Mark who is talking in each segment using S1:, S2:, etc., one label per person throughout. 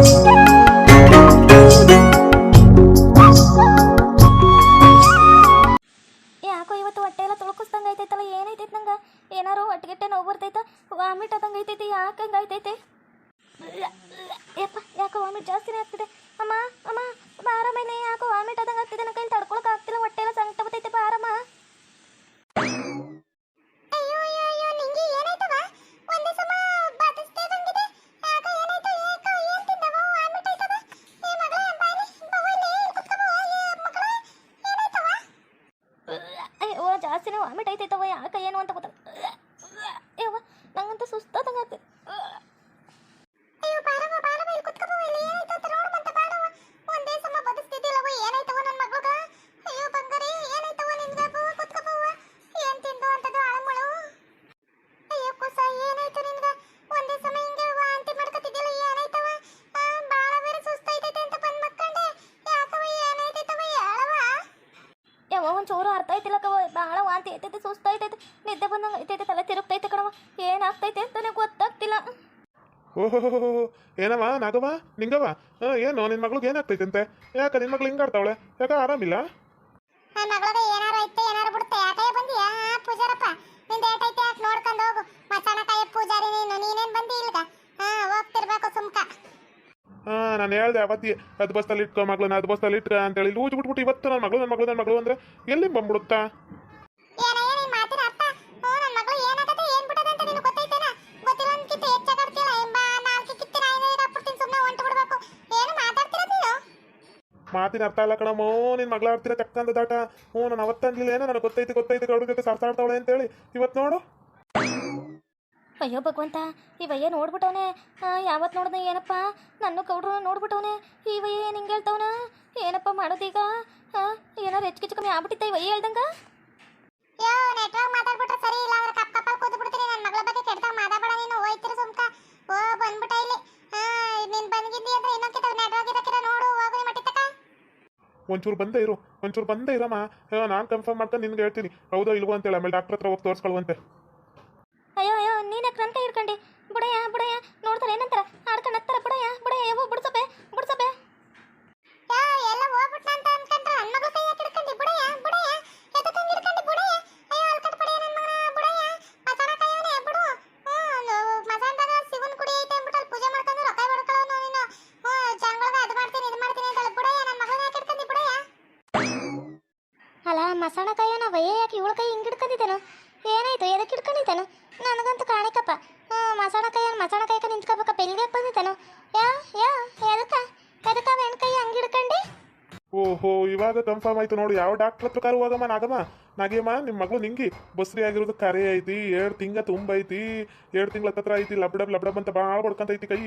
S1: ಯಾಕೋ ವಾಮಿಟ್ ಐತೈತವ ಯಾಕೆ ಏನು ಅಂತ ಗೊತ್ತ ಚೂರು ಬಹಳ ಭಾಳ ವಾಂತಿ ಐತೈತೆ ಸುಸ್ತೈತೈತೆ ನಿದ್ದೆ ಬಂದಂಗೆ ಐತೈತೆ ತಲೆ ತಿರುಗ್ತೈತೆ ಕಣವ ಏನಾಗ್ತೈತೆ ಅಂತಾನೆ ಗೊತ್ತಾಗ್ತಿಲ್ಲ.
S2: ಓಹೋ ಏನವ ನಾಗವ ನಿಂಗವ ಏನು ನಿನ್ನ ಮಗಳಿಗೆ ಅಂತೆ? ಯಾಕೆ ನಿನ್ನ ಮಗಳು ಹಿಂಗಾಡ್ತಾವಳೆ ಯಾಕೆ ಆರಾಮಿಲ್ಲ?
S3: ನನ್ನ ಏನಾರು ಐತೆ ಏನಾರು ಬಿಡುತ್ತೆ ಯಾಕೆ ಬಂದಿಯಾ ಆ, ಪೂಜಾರಪ್ಪ ನಿಂದ ಏಟೈತೆ ಯಾಕೆ ನೋಡ್ಕೊಂಡು ಹೋಗು ಮಸಾಣಕಾಯಿ ಪೂಜಾರಿ ನೀನು ನೀನೇನ್ ಬಂದಿ ಇಲ್ಗ ಹಾ ಹೋಗ್ತಿರ್ಬೇಕು ಸುಮ್ಕ
S2: ಹಾಂ ನಾನು ಹೇಳ್ದೆ ಅವತ್ತಿ ಅದು ಬಸ್ತಲ್ಲಿ ಇಟ್ಕೊ ಮಗಳನ್ನ ಅದು ಬಸ್ತಲ್ಲಿ ಇಟ್ಕ ಅಂತೇಳಿ ಲೂಜ್ ಬಿಟ್ಬಿಟ್ಟು ಇವತ್ತು ನನ್ನ ಮಗಳು ನನ್ನ ಮಗಳು ನನ್ನ ಮಗಳು ಅಂದ್ರೆ ಎಲ್ಲಿ ಬಂದ್ಬಿಡುತ್ತಾ?
S3: ಮಾತಿನ ಅರ್ಥ?
S2: ಅಲ್ಲ ಕಣಮ್ಮೋ ನಿನ್ನ ಮಗಳ ಆಡ್ತೀರ ಚಕ್ಕಂದ ದಾಟ. ಹ್ಞೂ ನಾನು ಅವತ್ತಂದಿಲ್ಲ ಏನೋ ನನಗೆ ಗೊತ್ತೈತಿ ಗೊತ್ತೈತಿ ಗೌಡ ಜೊತೆ ಸರ್ಸಾಡ್ತಾವಳೆ ಅಂತೇಳಿ. ಇವತ್ತು ನೋಡು.
S1: ಅಯ್ಯೋ ಭಗವಂತ ಇವಯ್ಯ ನೋಡ್ಬಿಟ್ಟವನೆ. ಯಾವತ್ತು ನೋಡ್ದೆ ಏನಪ್ಪ? ನನ್ನ ಕೌಡ್ರು ನೋಡ್ಬಿಟ್ಟವನೆ. ಇವಯ್ಯ ಏನು ಹಿಂಗೆ ಹೇಳ್ತವನ? ಏನಪ್ಪ ಮಾಡೋದೀಗ? ಹಾಂ ಏನಾರು ಹೆಚ್ಚು ಕಿಚ್ಚು ಕಮ್ಮಿ ಆಗ್ಬಿಟ್ಟಿತ್ತ ಇವಯ್ಯ ಹೇಳ್ದಂಗ?
S3: ಯೋ ನೆಟ್ವರ್ಕ್ ಮಾತಾಡ್ಬಿಟ್ರೆ ಸರಿ ಇಲ್ಲ ಅವ್ರ ಕಪ್ಪ ಕಪ್ಪಲ್ಲಿ ಕೂತು ಬಿಡ್ತೀನಿ. ನನ್ನ ಮಗಳ ಬಗ್ಗೆ ಕೆಟ್ಟದಾಗ ಮಾತಾಡಬೇಡ ನೀನು. ಹೋಯ್ತಿರು ಸುಮ್ಕ. ಓ ಬಂದ್ಬಿಟ್ಟ ಇಲ್ಲಿ. ಹಾ ನೀನ್ ಬಂದಿದ್ದಿ ಅಂದ್ರೆ ಇನ್ನೊಂದು ನೆಟ್ವರ್ಕ್ ಇರಕ್ಕಿರ ನೋಡು ಹೋಗು ನಿಮ್ಮ ಮಟ್ಟಿ ತಕ
S2: ಒಂಚೂರು ಬಂದೇ ಇರು. ಒಂಚೂರು ಬಂದೇ ಇರಮ್ಮ. ನಾನು ಕನ್ಫರ್ಮ್ ಮಾಡ್ಕೊಂಡು ನಿನ್ಗೆ ಹೇಳ್ತೀನಿ. ಹೌದೋ ಇಲ್ವೋ ಅಂತೇಳಿ ಆಮೇಲೆ ಡಾಕ್ಟರ್ ಹತ್ರ ಹೋಗಿ ತೋರಿಸ್ಕೊಳ್ಳುವಂತೆ
S1: ನೀನೇ ಕ್ರಂತ ಹಿಡ್ಕಂಡಿ ಬುಡಯ್ಯ ಬುಡಯ್ಯ, ನೋಡ್ತಾರೆ, ಏನಂತಾರ? ಆಡ್ಕೊಂಡು ಹತ್ತಾರ, ಬುಡಯ್ಯ ಬುಡಯ್ಯ ಯಾವ ಬಿಡ್ಸಬೆ ಬಿಡ್ಸಬೆ
S3: ಎಲ್ಲ ಅಂತ ಅನ್ಕೊಂಡ್ರ? ನನ್ನ ಮಗ ಕೈ ಹಿಡ್ಕೊಂಡಿ? ಬುಡಯ್ಯ ಬುಡಯ್ಯ ಎದಕ್ಕಂಗ್ ಹಿಡ್ಕೊಂಡಿ, ಬುಡಯ್ಯ. ಅಯ್ಯೋ, ಅಲ್ಲಿ ನನ್ನ ಮಗನ, ಬುಡಯ್ಯ. ಮಸಾಣ ಕೈಯವನೇ ಬಿಡು. ಸಿಗುನ್ ಕುಡಿ ಐತೆ ಅಂದ್ಬಿಟ್ಟು ಪೂಜೆ ಮಾಡ್ಕೊಂಡು ರೊಕ್ಕ ಬಡ್ಕೊಳ್ಳೋನು ನೀನು ಅದು ಮಾಡ್ತೀನಿ, ಇದು ಮಾಡ್ತೀನಿ ಅಂತ ಬುಡಯ್ಯ ನನ್ನ ಮಗನ ಯಾಕೆ ಹಿಡ್ಕೊಂಡಿ
S1: ಅಲ್ಲ, ಮಸಾಣ ಕಾಯೋನ ವಯ್ಯ ಯಾಕೆ ಇವಳ ಕೈ ಹಿಂಗೆ ಹಿಡ್ಕೊಂಡಿದ್ದಾನು? ಏನಾಯ್ತು? ಎದಕ್ಕೆ ಹಿಡ್ಕೊಂಡಿದ್ದಾನು? ನನಗಂತೂ ಕಾಣಿಕಪ್ಪ ಹ್ಞೂ ಮಸಾಣ ಕೈಯನ್ ಮಸಾಣ ಕೈಕ ನಿಂತ್ಕೋಬೇಕಪ್ಪ ಎಲ್ಲಿಗೆ ಬಂದಿದ್ದಾನು ಯಾ ಯಾ ಎದಕ್ಕ ಎದಕ್ಕ ಹೆಣ್ ಕೈ ಹಂಗೆ ಹಿಡ್ಕಂಡು
S2: ಓಹೋ ಇವಾಗ ಕನ್ಫರ್ಮ್ ಆಯ್ತು ನೋಡಿ ಯಾವ ಡಾಕ್ಟ್ರ್ ಹತ್ರ ಕರು ಹೋಗಮ್ಮ ನಾಗಮ್ಮ ನಾಗೇಮ್ಮ ನಿಮ್ಮ ಮಗಳು ನಿಂಗಿ ಬಸ್ರಿ ಆಗಿರೋದು ಕರೆ ಐತಿ ಎರಡು ತಿಂಗ ತುಂಬ ಐತಿ ಎರಡು ತಿಂಗಳ ಹತ್ರ ಐತಿ ಲಬ್ಡಬ್ ಲಬ್ಡಬ್ ಅಂತ ಭಾಳ ಬಡ್ಕಂತ ಐತಿ ಕೈ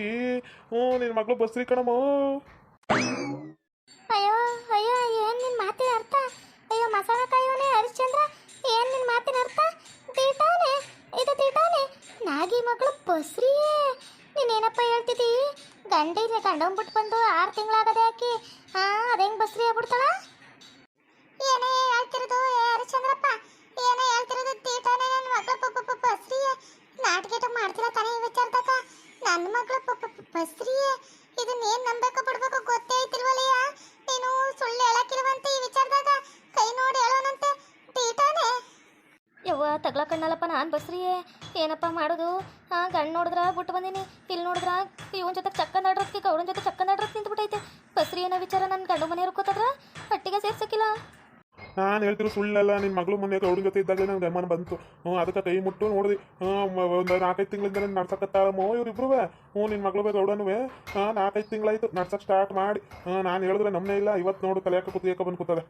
S2: ಹ್ಞೂ ನಿನ್ನ ಮಗಳು ಬಸ್ರಿ ಕಣಮ್ಮ
S1: ಅಯ್ಯೋ ಅಯ್ಯೋ ಏನ್ ನಿನ್ ಮಾತಿನ ಅರ್ಥ ಅಯ್ಯೋ ಮಸಾಲ ಕಾಯೋನೆ ಹರಿಶ್ಚಂದ್ರ ಏನ್ ನಿನ್ ಮಾತಿನ ಅರ್ಥ ತೀಟಾನೆ ಇದು ತೀಟಾನೆ ನಾಗಿ ಮಗಳು ಬಸ್ರಿಯೇ ನೀನೇನಪ್ಪ ಹೇಳ್ತಿದ್ದಿ? ಗಂಡ ಇದೆ ಗಂಡನ್ ಬಿಟ್ಟು ಬಂದು ಆರು ತಿಂಗಳಾಗದೆ ಯಾಕೆ ಹಾ ಅದೇಂಗ್ ಬಸ್ರಿ ಆಗ್ಬಿಡ್ತಾಳ?
S3: ಏನೇ ಹೇಳ್ತಿರೋದು ಚಂದ್ರಪ್ಪ ಏನೇ ಹೇಳ್ತಿರೋದು ತೀಟಾನೆ ನನ್ನ ಮಗಳು ಪಪ್ಪ ಪಪ್ಪ ಬಸ್ರಿಯೇ ನಾಟಕ ಮಾಡ್ತಿಲ್ಲ ತಾನೇ ಈ ವಿಚಾರದಾಗ. ನನ್ನ ಮಗಳು ಪಪ್ಪ ಬಸ್ರಿಯೇ ಇದನ್ನ ಏನ್ ನಂಬೇಕು, ಬಿಡ್ಬೇಕು ಗೊತ್ತೇ ಐತಿಲ್ವಲ್ಲಯ್ಯ ನೀನು ಸುಳ್ಳು ಹೇಳಕ್ಕಿಲ್ವಂತೆ ಈ ವಿಚಾರದಾಗ ಕೈ ನೋಡಿ ಹೇಳೋನಂತೆ ತೀಟಾನೆ
S1: ಯವ್ವ ತಗ್ಲ ಕಣ್ಣಲ್ಲಪ್ಪ ನಾನು ಬಸ್ರಿ ಏನಪ್ಪ ಮಾಡೋದು? ಹಾಂ ಗಂಡು ನೋಡಿದ್ರೆ ಬಿಟ್ಟು ಬಂದೀನಿ ಇಲ್ಲಿ ನೋಡಿದ್ರ ಇವನ ಜೊತೆ ಚಕ್ಕ ನಡ್ರತ್ಗೆ ಗೌಡನ ಜೊತೆ ಚಕ್ಕ ನಡ್ರತ್ ನಿಂತ್ಬಿಟ್ಟೈತೆ. ಬಸ್ರಿ ಏನೋ ವಿಚಾರ ನನ್ನ ಗಂಡು ಮನೆಯವ್ರು ಇರ್ಕೋತದ್ರ ಪಟ್ಟಿಗೆ ಸೇರ್ಸಕ್ಕಿಲ್ಲ
S2: ನಾನು ಹೇಳ್ತಿರೋ ಸುಳ್ಳಲ್ಲ ನಿನ್ನ ಮಗಳು ಮನೆ ಅವ್ರ ಜೊತೆ ಇದ್ದಾಗಲೇ ನನಗೆ ಗಮನ ಬಂತು. ಹ್ಞೂ ಅದಕ್ಕೆ ಕೈ ಮುಟ್ಟು ನೋಡಿದೆ. ಹ್ಞೂ ಒಂದು ನಾಲ್ಕೈದು ತಿಂಗಳಿಂದ ನಾನು ಮೋ ಇವ್ರಿಬ್ರು ಹ್ಞೂ ನಿನ್ನ ಮಗಳು ಬೇಕು ಗೌಡನು ಹಾಂ ನಾಲ್ಕೈದು ತಿಂಗಳಾಯ್ತು ನಡ್ಸಕ್ಕೆ ಸ್ಟಾರ್ಟ್ ಮಾಡಿ. ಹಾಂ ನಾನು ಹೇಳಿದ್ರೆ ನಮ್ಮನೇ ಇಲ್ಲ ಇವತ್ತು ನೋಡು ತಲೆಯಾಕ ಕುತ್ತಿಗೆ ಬಂದು ಕೂತದೆ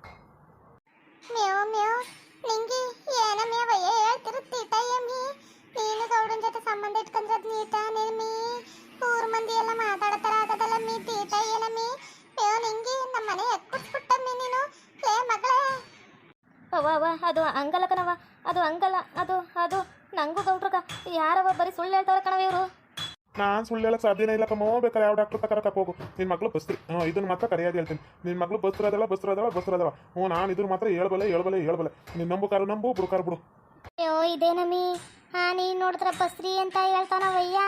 S1: ಅದು ಹಂಗಲ್ಲ ಕಣವ ಅದು ಅಂಗಲ ಅದು ಅದು ನಂಗೂ ಗೌಡ್ರಕ ಯಾರವ ಬರೀ ಸುಳ್ಳು ಹೇಳ್ತಾರ ಕಣವ ಇವರು?
S2: ನಾನು ಸುಳ್ಳು ಹೇಳಕ್ಕೆ ಸಾಧ್ಯನೇ ಇಲ್ಲ ಕಮ್ಮೋ. ಬೇಕಾದ್ರೆ ಯಾವ ಡಾಕ್ಟರ್ ತಕರ ಹೋಗು. ನಿನ್ನ ಮಗಳು ಬಸ್ತ್ರಿ. ಹ್ಞೂ ಇದನ್ನ ಮಾತ್ರ ಕರೆಯಾಗಿ ಹೇಳ್ತೀನಿ. ನಿನ್ನ ಮಗಳು ಬಸ್ರದಳ ಬಸ್ರದಳ ಬಸ್ರದಳ ಹ್ಞೂ ನಾನು ಇದನ್ನ ಮಾತ್ರ ಹೇಳ್ಬಲ್ಲ ಹೇಳ್ಬಲ್ಲ ಹೇಳ್ಬಲ್ಲ. ನೀನು ನಂಬು ಕಾರು ನಂಬು ಬುಡ್ಕಾರು ಬಿಡು.
S3: ಅಯ್ಯೋ ಇದೇನಮ್ಮಿ ಹಾ ನೀನ್ ನೋಡಿದ್ರ ಬಸ್ರಿ ಅಂತ ಹೇಳ್ತಾನವಯ್ಯ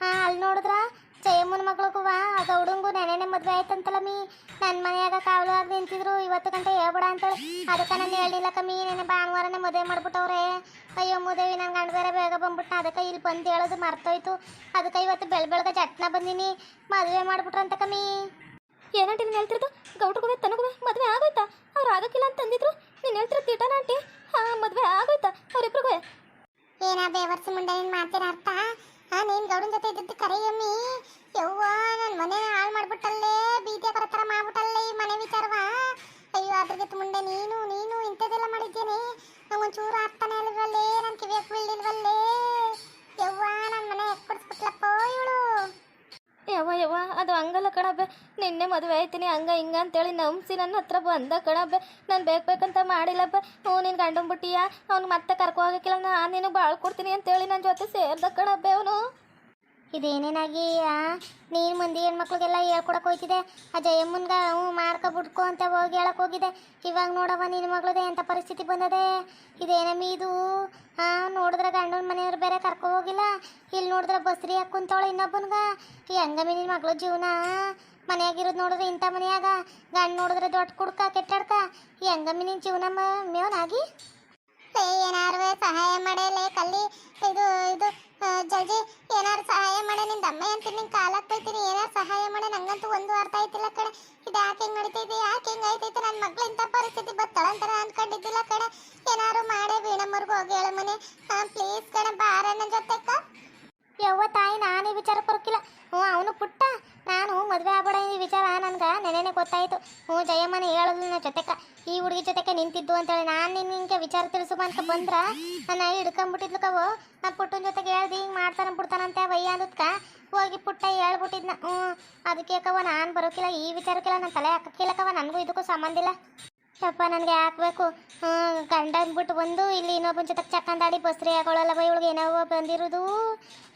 S3: ಹಾ ಅಲ್ಲಿ ನೋಡಿದ್ರ. ಜಯಮ್ಮನ ಮಗಳಿಗೂ ಆ ಗೌಡಂಗೂ ಮದುವೆ ಆಯ್ತಂತಲ್ಲ ಮೀ? ನನ್ನ ಮನೆಯಾಗ ಕಾವಲು ಆಗಿ ನಿಂತಿದ್ರು ಇವತ್ತು ಗಂಟೆ ಹೇಳ್ಬೇಡ ಅಂತೇಳಿ. ಅದಕ್ಕೆ ನಾನು ಹೇಳಿಲ್ಲ ಕಮ್ಮಿ ನೆನೆ ಭಾನುವಾರನೇ ಮದುವೆ ಮಾಡ್ಬಿಟ್ಟವ್ರೆ. ಅಯ್ಯೋ ಮದುವೆ ನನ್ನ ಗಂಡ ಬೇರೆ ಬೇಗ ಬಂದ್ಬಿಟ್ಟು ಅದಕ್ಕೆ ಇಲ್ಲಿ ಬಂದು ಹೇಳೋದು ಮರ್ತೋಯ್ತು. ಅದಕ್ಕೆ ಇವತ್ತು ಬೆಳ ಬೆಳಗ್ಗೆ ಜಟ್ನ ಬಂದೀನಿ. ಮದುವೆ ಮಾಡ್ಬಿಟ್ರಂತ ಕಮ್ಮಿ.
S1: ಏನಂಟಿ ನೀನು ಹೇಳ್ತಿರೋದು? ಗೌಡ್ರಿಗೂ ತನಗೂ ಮದುವೆ ಆಗೋಯ್ತಾ? ಅವ್ರು ಆಗಕ್ಕಿಲ್ಲ ಅಂತ ಅಂದಿದ್ರು. ನೀನು ಹೇಳ್ತಿರೋ ತೀಟನ ಆಂಟಿ? ಹಾಂ ಮದುವೆ ಆಗೋಯ್ತಾ? ಅವ್ರಿಬ್ರಿಗೂ?
S3: ಏನ ಬೇವರ್ಸಿ ಮುಂಡೆ ನೀನ್ ಮಾಡ್ತೀರ ಅರ್ಥ? ಹಾ ನೀನ್ ಗೌಡನ್ ಜೊತೆ ಇದ್ದದ್ದು ಕರೆಯಮ್ಮಿ ಯವ್ವ ನನ್ನ ಮನೆ ಹಾಳು ಮಾಡ್ಬಿಟ್ಟಲ್ಲೇ, ಬೀದಿ ಬರೋ ಥರ ಮಾಡ್ಬಿಟ್ಟಲ್ಲೇ ಈ ಮನೆ ವಿಚಾರವ. ಅಯ್ಯೋ ಅದ್ರಿಗೆ ಮುಂದೆ ನೀನು ನೀನು ಇಂಥದ್ದೆಲ್ಲ ಮಾಡಿದ್ದೇನೆ. ನಂಗೊಂಚೂರು ಆಗ್ತಾನೆ ಇಲ್ವಲ್ಲೇ ನನ್ನ ಕಿವಿಯಕ್ಕೆ ಬೀಳಿಲ್ವಲ್ಲೇ ಯವ್ವ ನನ್ನ ಮನೆ ಕೊಡಿಸ್ಬಿಟ್ಲಪ್ಪ ಇವಳು?
S1: ಯವ್ವ ಯವ್ವ, ಅದು ಹಂಗಲ್ಲ ಕಣಬೆ ನಿನ್ನೆ ಮದುವೆ ಆಯ್ತೀನಿ, ಹಂಗ ಹಿಂಗ ಅಂತೇಳಿ ನಂಬಿಸಿ ನನ್ನ ಹತ್ರ ಬಂದ ಕಣಬೆ ನಾನು ಬೇಕು ಬೇಕಂತ ಮಾಡಿಲ್ಲಪ್ಪ ಹ್ಞೂ, ನೀನು ಗಂಡಂಬಿಟ್ಟಿಯ ಅವ್ನು ಮತ್ತೆ ಕರ್ಕೊ ಹೋಗಕ್ಕಿಲ್ಲ, ನಾನು ನೀನು ಭಾಳ ಕೊಡ್ತೀನಿ ಅಂತೇಳಿ ನನ್ನ ಜೊತೆ ಸೇರ್ದ ಕಣಬೆ ಅವನು.
S3: ಇದೇನೇನಾಗಿ ನೀನು ಮುಂದೆ ಹೆಣ್ಮಕ್ಳಿಗೆಲ್ಲ ಹೇಳ್ಕೊಡಕ್ಕೆ ಹೋಯ್ತಿದೆ. ಆ ಜಯಮ್ಮನ್ಗ ಹ್ಞೂ, ಮಾರ್ಕ ಬಿಡ್ಕೊ ಅಂತ ಹೋಗಿ ಹೇಳಕ್ಕೆ ಹೋಗಿದೆ. ಇವಾಗ ನೋಡವ ನಿನ್ನ ಮಗಳದೇ ಎಂಥ ಪರಿಸ್ಥಿತಿ ಬಂದದೆ. ಇದೇನಮ್ಮಿ ಇದು ನೋಡಿದ್ರೆ ಗಂಡನ ಮನೆಯವ್ರು ಬೇರೆ ಕರ್ಕೊ ಹೋಗಿಲ್ಲ. ಇಲ್ಲಿ ನೋಡಿದ್ರೆ ಬಸ್ರಿ ಹಾಕಿ ಕುಂತವಳು ಇನ್ನೊಬ್ಬನ್ಗ. ಈ ಹಂಗಮ್ಮಿ ನಿನ್ನ ಮಗಳ ಜೀವನ. ಮನೆಯಾಗಿರೋದು ನೋಡಿದ್ರೆ ಇಂಥ ಮನೆಯಾಗ. ಗಂಡ ನೋಡಿದ್ರೆ ದೊಡ್ಡ ಕುಡ್ಕ, ಕೆಟ್ಟಡ್ಕ. ಈ ಹಂಗಮ್ಮಿ ನಿನ್ನ ಜೀವನ ಮೇವನಾಗಿ. ಏನಾರು ಸಹಾಯ ಮಾಡಲೇ ಕಲ್ಲಿ. ಇದು ಇದು ಜಲ್ಜಿ, ಏನಾರು ಸಹಾಯ ಮಾಡೆ. ನಿಂದ ಅಮ್ಮ ಅಂತೀನಿ ನಿನ್ ಕಾಲಕ್ ಬೈತೀನಿ. ಏನಾರು ಸಹಾಯ ಮಾಡೆ. ನಂಗಂತೂ ಒಂದು ಅರ್ಥ ಆಯ್ತಿಲ್ಲ ಕಡೆ ಇದು ಯಾಕೆ ಹಿಂಗ್ ನಡೀತೈತಿ? ಯಾಕೆ ಹಿಂಗ್ ಆಯ್ತೈತಿ? ನನ್ನ ಮಕ್ಳು ಇಂಥ ಪರಿಸ್ಥಿತಿ ಬತ್ತಳಂತರ ಅನ್ಕೊಂಡಿದ್ದಿಲ್ಲ ಕಡೆ ಪ್ಲೀಸ್ ಕಣ ಬಾರ ನನ್ನ ಜೊತೆಕ. ಯವ್ವ ತಾಯಿ, ನಾನೇ ವಿಚಾರ ಕೊರಕಿಲ್ಲ. ಹ್ಞೂ, ಅವನು ಪುಟ್ಟ. ನಾನು ಮದುವೆ ಆಗ್ಬೇಡ ಈ ವಿಚಾರ ನನ್ಗೆ. ನೆನೆನೆ ಗೊತ್ತಾಯಿತು. ಹ್ಞೂ, ಜಯಮ್ಮನ ಹೇಳೋದು ನನ್ನ ಜೊತೆಕ. ಈ ಹುಡುಗಿ ಜೊತೆಗೆ ನಿಂತಿದ್ದು ಅಂತೇಳಿ ನಾನು ನಿನ್ನ ಹಿಂಗೆ ವಿಚಾರ ತಿಳಿಸುವ ಅಂತ ಬಂದ್ರ ನನ್ನ ಹಿಡ್ಕೊಂಬಿಟ್ಟಿದ್ಲು ಕವು ನಾನು ಪುಟ್ಟನ ಜೊತೆಗೆ ಹೇಳ್ದು, ಹಿಂಗೆ ಮಾಡ್ತಾನೆ ಬಿಡ್ತಾನಂತೆ ವಯ್ಯ ಅದಕ್ಕೆ ಹೋಗಿ ಪುಟ್ಟ ಹೇಳ್ಬಿಟ್ಟಿದ್ನ. ಹ್ಞೂ, ಅದಕ್ಕೆ ಕವ ನಾನು ಬರೋಕಿಲ್ಲ, ಈ ವಿಚಾರಕ್ಕೆಲ್ಲ ನನ್ನ ತಲೆ ಹಾಕಕ್ಕಿಲ್ಲ ಕವ ನನಗೂ ಇದಕ್ಕೂ ಸಂಬಂಧ ಇಲ್ಲ. ಯಪ್ಪ, ನನಗೆ ಹಾಕ್ಬೇಕು. ಗಂಡ ಅಂದ್ಬಿಟ್ಟು ಬಂದು ಇಲ್ಲಿ ಇನ್ನೊಬ್ಬನ ಜೊತೆ ಚಕ್ಕಂದಾಡಿ ಬಸ್ರಿ ಹಾಕೊಳ್ಳಲ್ಲ ಬೈ ಇವಳಿಗೆ ಏನವ ಬಂದಿರೋದು?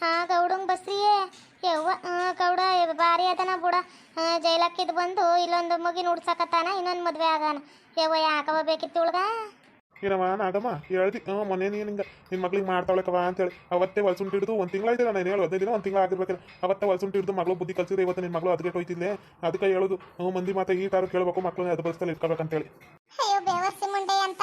S3: ಹಾಂ, ಗೌಡಂಗೆ ಬಸ್ರಿಯೇ. ಯವ್ವ ಗೌಡ, ಭಾರಿ ಅದನ ಬುಡ. ಜೈಲಕ್ಕಿದ್ದು ಬಂದು ಇಲ್ಲೊಂದು ಮಗಿನ ಹುಡ್ಸಕತ್ತಾನ ಇನ್ನೊಂದು ಮದುವೆ ಆಗಾನ. ಯವ್ವ ಯಾಕವ ಬೇಕಿತ್ತು ಇವಳ್ಗ
S2: ಏನವ ನಾಗಮ್ಮ ಹೇಳ್ದಿ ಹ್ಞೂ ಮೊನ್ನೆ ನೀನು ಹಿಂಗೆ ನಿನ್ನ ಮಗಳಿಗೆ ಮಾಡ್ತಾವಳಕವ ಅಂತೇಳಿ. ಅವತ್ತೇ ಹೊಲ್ಸುಂಟು ಹಿಡಿದು ಒಂದು ತಿಂಗಳಾಯ್ತು ನಾನು ಹೇಳು, ಹದಿನೈದು ದಿನ ಒಂದು ತಿಂಗಳು ಆಗಿರ್ಬೇಕು ಅವತ್ತೇ ಹೊಲ್ಸುಂಟು ಹಿಡಿದು ಮಗಳು ಬುದ್ಧಿ ಕಲ್ಸಿದ್ರೆ ಇವತ್ತು ನಿನ್ನ ಮಗಳು ಅದಕ್ಕೆ ಹೋಯ್ತಿಲ್ಲ ಅದಕ್ಕೆ ಹೇಳೋದು ಹ್ಞೂ ಮಂದಿ ಮಾತಾ ಈ ಥರ ಕೇಳಬೇಕು ಮಕ್ಕಳನ್ನ ಅದು ಬಸ್ಸಲ್ಲಿ ಇಟ್ಕೋಬೇಕಂತೇಳಿ.
S3: ಅಯ್ಯೋ, ಬೇವರ್ಸಿ ಮುಂಡೆ ಅಂತ.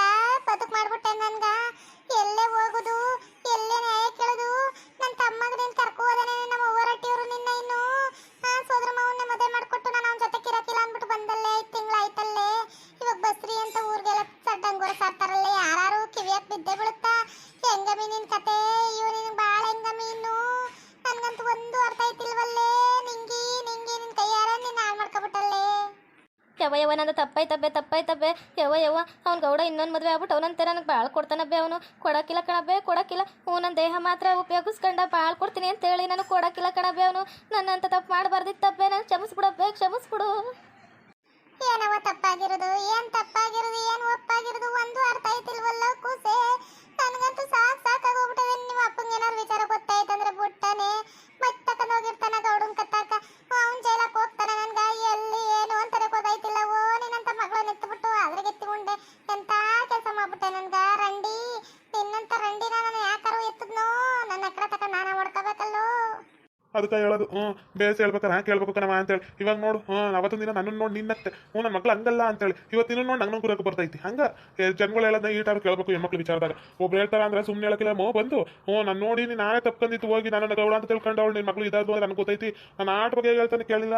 S1: ಯವ್ವ ಯವ ನಂದು ತಪ್ಪಾಯ್ತಬ್ಬೆ ತಪ್ಪಾಯ್ತಬ್ಬೆ ಯವ ಯವ ಅವ್ನ ಗೌಡ ಇನ್ನೊಂದು ಮದುವೆ ಆಗ್ಬಿಟ್ಟು ಅವನಂತೆ ನನಗೆ ಭಾಳ ಕೊಡ್ತಾನಬ್ಬೆ ಅವನು. ಕೊಡಕ್ಕಿಲ್ಲ ಕಣಬ್ಬೆ ಕೊಡಕ್ಕಿಲ್ಲ ಹ್ಞೂ ನನ್ನ ದೇಹ ಮಾತ್ರ ಉಪಯೋಗಿಸ್ಕೊಂಡ ಭಾಳ ಕೊಡ್ತೀನಿ ಅಂತೇಳಿ ನನಗೆ ಕೊಡಕ್ಕಿಲ್ಲ ಕಣಬ್ಬೆ ಅವನು. ನನ್ನಂತ ತಪ್ಪು ಮಾಡಬಾರ್ದಿತ್ತಬ್ಬೆ ನಾನು ಕ್ಷಮಿಸ್ಬಿಡಬ್ಬೆ ಕ್ಷಮಿಸ್ಬಿಡು.
S3: ಏನವ ತಪ್ಪಾಗಿರೋದು, ಏನ್ ತಪ್ಪಾಗಿರೋದು, ಏನ್ ಒಪ್ಪಾಗಿರೋದು, ಒಂದು ಅರ್ಥ ಆಯ್ತಿಲ್ವಲ್ಲ ಕೂಸೆ. ನನಗಂತೂ ಸಾಕ್ ಸಾಕಾಗೋಗ್ಬಿಟ್ಟಿದೆ ನಿಮ್ಮ ಅಪ್ಪಂಗೆ ಏನಾದ್ರು ವಿಚಾರ ಗೊತ್ತಾಯ್ತಂದ್ರೆ ಬಿಟ್ಟಾನೆ ಮತ್ತೆ ತಕೊಂಡ್ ಹೋಗಿರ್ತಾನ ಗೌಡನ್ ಕತ್ತಾಕ
S2: ಅದಕ್ಕೆ ಹೇಳೋದು. ಹ್ಞೂ, ಬೇಸ್ ಹೇಳ್ಬೇಕಾರೆ ಹಾಂ ಕೇಳ್ಬೇಕು ಕಣವ ಅಂತೇಳಿ. ಇವಾಗ ನೋಡು, ಹ್ಞೂ ಅವತ್ತೊಂದು ದಿನ ನನ್ನನ್ನು ನೋಡಿ ನಿನ್ನತ್ತೆ. ಹ್ಞೂ ನನ್ನ ಮಕ್ಳು ಹಂಗಲ್ಲ ಅಂತೇಳಿ. ಇವತ್ತಿನ ನೋಡಿ ನಂಗೆ ಗುರಕ್ಕೆ ಬರ್ತೈತಿ. ಹಂಗೆ? ಜನಗಳು ಹೇಳೋದನ್ನ ಈ ಕೇಳ್ಬೇಕು ಕೇಳಬೇಕು ಹೆಣ್ಮಕ್ಳು ವಿಚಾರದಾಗ. ಒಬ್ರು ಹೇಳ್ತಾರ ಅಂದ್ರೆ ಸುಮ್ಮನೆ ಹೇಳಕ್ಕಿಲ್ಲ ಮೋ, ಬಂದು. ಹ್ಞೂ, ನಾನು ನೋಡಿ ನೀನು ನಾನೇ ತಪ್ಕೊಂಡಿತ್ತು ಹೋಗಿ ನನ್ನ ಗೌಡ ಅಂತ ತಿಳ್ಕೊಂಡು ಅವಳು ನಿನ್ನ ಮಕ್ಳು ಇದಾದ್ರು ನನಗೆ ಗೊತ್ತೈತಿ. ನಾನು ಆಟ ಬಗ್ಗೆ ಹೇಳ್ತಾನೆ ಕೇಳಿಲ್ಲ.